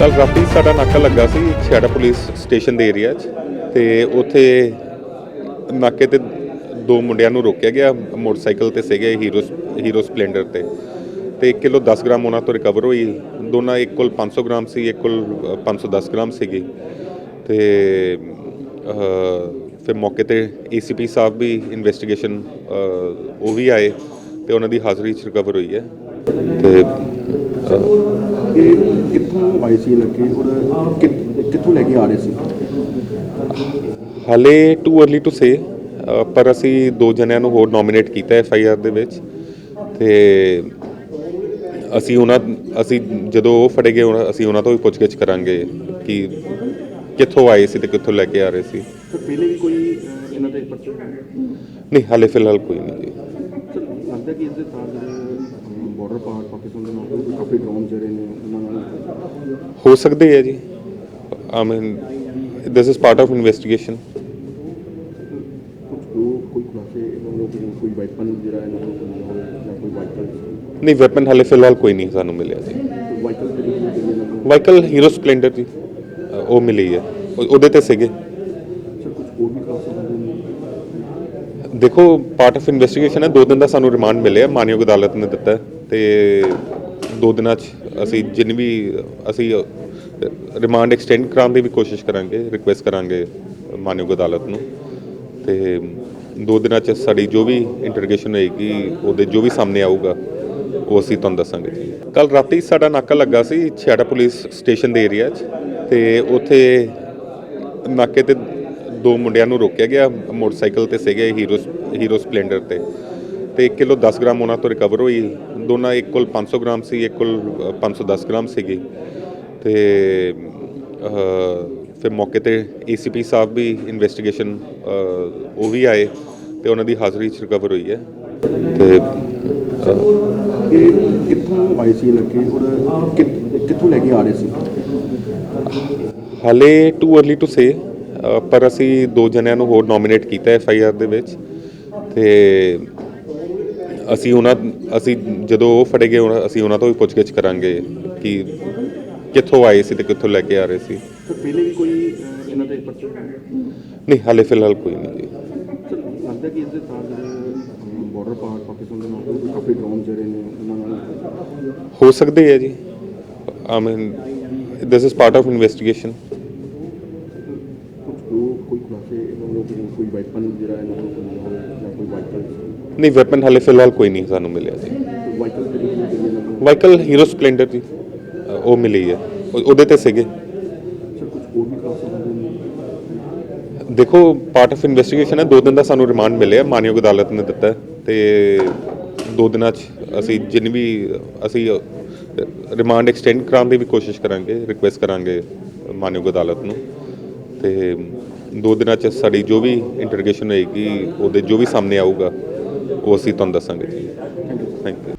ਰਾਤੀ ਸਾਡਾ ਨਾਕਾ ਲੱਗਾ ਸੀ ਛੇੜਾ ਪੁਲਿਸ ਸਟੇਸ਼ਨ ਦੇ ਏਰੀਆ 'ਚ ਤੇ ਉੱਥੇ ਨਾਕੇ ਤੇ ਦੋ ਮੁੰਡਿਆਂ ਨੂੰ ਰੋਕਿਆ ਗਿਆ ਮੋਟਰਸਾਈਕਲ ਤੇ ਸੀਗੇ ਹੀਰੋ ਹੀਰੋ ਸਪਲੈਂਡਰ ਤੇ। ਤੇ 1 ਕਿਲੋ 10 ਗ੍ਰਾਮ ਉਹਨਾਂ ਤੋਂ ਰਿਕਵਰ ਹੋਈ। ਦੋਨਾਂ ਇੱਕ ਕੋਲ 500 ਗ੍ਰਾਮ ਸੀ ਇੱਕ ਕੋਲ ਅ, 510 ਗ੍ਰਾਮ ਸੀਗੀ। ਤੇ ਫਿਰ ਮੌਕੇ ਤੇ ਏਸੀਪੀ ਸਾਹਿਬ ਵੀ ਇਨਵੈਸਟੀਗੇਸ਼ਨ ਉਹ ਵੀ ਆਏ ਤੇ ਉਹਨਾਂ ਦੀ ਹਾਜ਼ਰੀ 'ਚ ਰਿਕਵਰ ਹੋਈ ਹੈ। ਤੇ ਇਹ ਕਿੱਥੋਂ ਆਏ ਸੀ ਲੱਗੇ ਔਰ ਕਿ- ਕਿੱਥੋਂ ਲੈ ਕੇ ਆ ਰਹੇ ਸੀ? ਹਾਲੇ ਟੂ अर्ਲੀ ਟੂ ਸੇ ਪਰ ਅਸੀਂ ਦੋ ਜਣਿਆਂ ਨੂੰ ਹੋਰ ਨੋਮੀਨੇਟ ਕੀਤਾ ਐਫ ਆਈ ਆਰ ਦੇ ਵਿੱਚ ਤੇ ਅਸੀਂ ਉਹਨਾਂ ਅਸੀਂ ਜਦੋਂ ਉਹ ਫੜੇ ਗਏ ਉਹਨਾਂ- ਅਸੀਂ ਉਹਨਾਂ ਤੋਂ ਵੀ ਪੁੱਛਗਿੱਛ ਕਰਾਂਗੇ ਕਿ ਕਿੱਥੋਂ ਆਏ ਸੀ ਤੇ ਕਿੱਥੋਂ ਲੈ ਕੇ ਆ ਰਹੇ ਸੀ। ਸਰ ਪਹਿਲੇ ਵੀ ਕੋਈ ਅਹ, ਇਹਨਾਂ ਦੇ ਪਰਚੇ? ਨਹੀਂ ਹਾਲੇ ਫਿਲਹਾਲ ਕੋਈ ਨਹੀਂ ਜੀ। ਸਰ ਲੱਗਦਾ ਕਿ ਇਸ ਦੇ ਸਾਥ ਜਿਹੜੇ ਬਾਰਡਰ ਪਾਰ ਪਾਕਿਸਤਾਨ ਦੇ ਨਾਲ ਕਾਫੀ ਡਰੋਨ ਜਿਹੜੇ ਨੇ ਹੋ ਸਕਦੇ ਹੈ ਜੀ। I mean this is part of investigation ਨਹੀਂ ਵੈਪਨ ਹਾਲੇ ਫਿਲਹਾਲ ਕੋਈ ਨਹੀਂ ਸਾਨੂੰ ਮਿਲਿਆ ਜੀ। ਵਾਈਕਲ ਹੀਰੋ ਸਪਲੈਂਡਰ ਜੀ। ਉਹ ਮਿਲੀ ਹੈ। ਉਹ- ਉਹਦੇ ਤੇ ਸੀਗੇ। ਦੇਖੋ ਪਾਰਟ ਆਫ ਇਨਵੈਸਟੀਗੇਸ਼ਨ ਹੈ। ਦੋ ਦਿਨ ਦਾ ਸਾਨੂੰ ਰਿਮਾਂਡ ਮਿਲਿਆ। ਮਾਨਯੋਗ ਅਦਾਲਤ ਨੇ ਦਿੱਤਾ ਤੇ ਦੋ ਦਿਨਾਂ 'ਚ ਅਸੀਂ ਜਿੰਨ ਵੀ, ਅਸੀਂ ਰਿਮਾਂਡ ਐਕਸਟੈਂਡ ਕਰਾਉਣ ਦੀ ਵੀ ਕੋਸ਼ਿਸ਼ ਕਰਾਂਗੇ ਰਿਕੁਐਸਟ ਕਰਾਂਗੇ ਮਾਨਯੋਗ ਅਦਾਲਤ ਨੂੰ। ਤੇ ਦੋ ਦਿਨਾਂ 'ਚ ਸਾਡੀ ਜੋ ਵੀ ਇੰਟਰੋਗੇਸ਼ਨ ਹੋਏਗੀ, ਉਹਦੇ ਜੋ ਵੀ ਸਾਹਮਣੇ ਆਊਗਾ, ਉਹ ਅਸੀਂ ਤੁਹਾਨੂੰ ਦੱਸਾਂਗੇ। ਜੀ ਕੱਲ ਰਾਤੀ ਸਾਡਾ ਨਾਕਾ ਲੱਗਾ ਸੀ ਛਿਆੜਾ ਪੁਲਿਸ ਸਟੇਸ਼ਨ ਦੇ ਏਰੀਆ 'ਚ, ਤੇ ਉੱਥੇ ਨਾਕੇ ਤੇ ਦੋ ਮੁੰਡਿਆਂ ਨੂੰ ਰੋਕਿਆ ਗਿਆ, ਮੋਟਰਸਾਈਕਲ ਤੇ ਸੀਗੇ ਹੀਰੋ ਹੀਰੋ ਸਪਲੈਂਡਰ ਤੇ। ਤੇ 1 ਕਿਲੋ 10 ਗ੍ਰਾਮ ਉਹਨਾਂ ਤੋਂ ਰਿਕਵਰ ਹੋਈ। ਦੋਨਾਂ ਇੱਕ ਕੋਲ 500 ਗ੍ਰਾਮ ਸੀ ਇੱਕ ਕੋਲ ਅ, 510 ਗ੍ਰਾਮ ਸੀਗੀ। ਤੇ ਫਿਰ ਮੌਕੇ ਤੇ ਏਸੀਪੀ ਸਾਹਿਬ ਵੀ ਇਨਵੈਸਟੀਗੇਸ਼ਨ ਉਹ ਵੀ ਆਏ ਤੇ ਉਹਨਾਂ ਦੀ ਹਾਜ਼ਰੀ 'ਚ ਰਿਕਵਰ ਹੋਈ ਹੈ। ਤੇ ਇਹ ਕਿੱਥੋਂ ਆਏ ਸੀ ਲੱਗੇ ਔਰ ਕਿ- ਕਿੱਥੋਂ ਲੈ ਕੇ ਆ ਰਹੇ ਸੀ? ਹਾਲੇ ਟੂ अर्ਲੀ ਟੂ ਸੇ ਪਰ ਅਸੀਂ ਦੋ ਜਣਿਆਂ ਨੂੰ ਹੋਰ ਨੋਮੀਨੇਟ ਕੀਤਾ ਐਫ ਆਈ ਆਰ ਦੇ ਵਿੱਚ। ਤੇ ਅਸੀਂ ਉਹਨਾਂ ਅਸੀਂ ਜਦੋਂ ਉਹ ਫੜੇ ਗਏ ਉਹਨਾਂ- ਅਸੀਂ ਉਹਨਾਂ ਤੋਂ ਵੀ ਪੁੱਛਗਿੱਛ ਕਰਾਂਗੇ ਕਿ ਕਿੱਥੋਂ ਆਏ ਸੀ ਤੇ ਕਿੱਥੋਂ ਲੈ ਕੇ ਆ ਰਹੇ ਸੀ। ਸਰ ਪਹਿਲੇ ਵੀ ਕੋਈ ਅਹ, ਇਹਨਾਂ ਦੇ ਪਰਚੇ? ਨਹੀਂ ਹਾਲੇ ਫਿਲਹਾਲ ਕੋਈ ਨਹੀਂ ਜੀ। ਸਰ ਲੱਗਦਾ ਕਿ ਇਸ ਦੇ ਸਾਥ ਜਿਹੜੇ ਬਾਰਡਰ ਪਾਰ ਪਾਕਿਸਤਾਨ ਦੇ ਨਾਲ ਕੋਈ ਕਾਫੀ ਡਰੋਨ ਜਿਹੜੇ ਨੇ ਉਹਨਾਂ ਨਾਲ ਹੋ ਸਕਦੇ ਹੈ ਜੀ। I mean this is part of investigation ਖੁਲਾਸੇ ਇਹਨਾਂ ਲੋਕ ਕੋਈ ਵਾਈਪਨ ਜਿਹੜਾ ਇਹਨਾਂ ਕੋਲ ਹੁੰਦਾ ਹੋਵੇ ਜਾਂ ਕੋਈ ਵਾਈਕਲ ਨਹੀਂ ਵੈਪਨ ਹਾਲੇ ਫਿਲਹਾਲ ਕੋਈ ਨਹੀਂ ਸਾਨੂੰ ਮਿਲਿਆ ਜੀ ਵਾਈਕਲ ਇਹਨਾਂ ਵਾਹੀਕਲ ਹੀਰੋ ਸਪਲੈਂਡਰ ਅ, ਉਹ ਮਿਲੀ ਹੈ ਉਹ- ਉਹਦੇ ਤੇ ਸੀਗੇ ਸਰ ਕੁਝ ਹੋਰ ਵੀ ਖੁਲਾਸੇ ਹੁੰਦੇ ਨੇ ਦੇਖੋ ਪਾਰਟ ਆਫ ਇਨਵੈਸਟੀਗੇਸ਼ਨ ਹੈ ਦੋ ਦਿਨ ਦਾ ਸਾਨੂੰ ਰਿਮਾਂਡ ਮਿਲਿਆ ਮਾਨਯੋਗ ਅਦਾਲਤ ਨੇ ਦਿੱਤਾ ਹੈ ਤੇ ਦੋ ਦਿਨਾਂ 'ਚ ਅਸੀਂ ਜਿੰਨ ਵੀ ਅਸੀਂ ਰਿਮਾਂਡ ਐਕਸਟੈਂਡ ਕਰਾਉਣ ਦੀ ਵੀ ਕੋਸ਼ਿਸ਼ ਕਰਾਂਗੇ ਰਿਕੁਐਸਟ ਕਰਾਂਗੇ ਮਾਨਯੋਗ ਅਦਾਲਤ ਨੂੰ ਤੇ ਦੋ ਦਿਨਾਂ 'ਚ ਸਾਡੀ ਜੋ ਵੀ ਇੰਟਰੋਗੇਸ਼ਨ ਹੋਏਗੀ, ਉਹਦੇ ਜੋ ਵੀ ਸਾਹਮਣੇ ਆਊਗਾ, ਉਹ ਅਸੀਂ ਤੁਹਾਨੂੰ ਦੱਸਾਂਗੇ। ਜੀ ਥੈਂਕ ਯੂ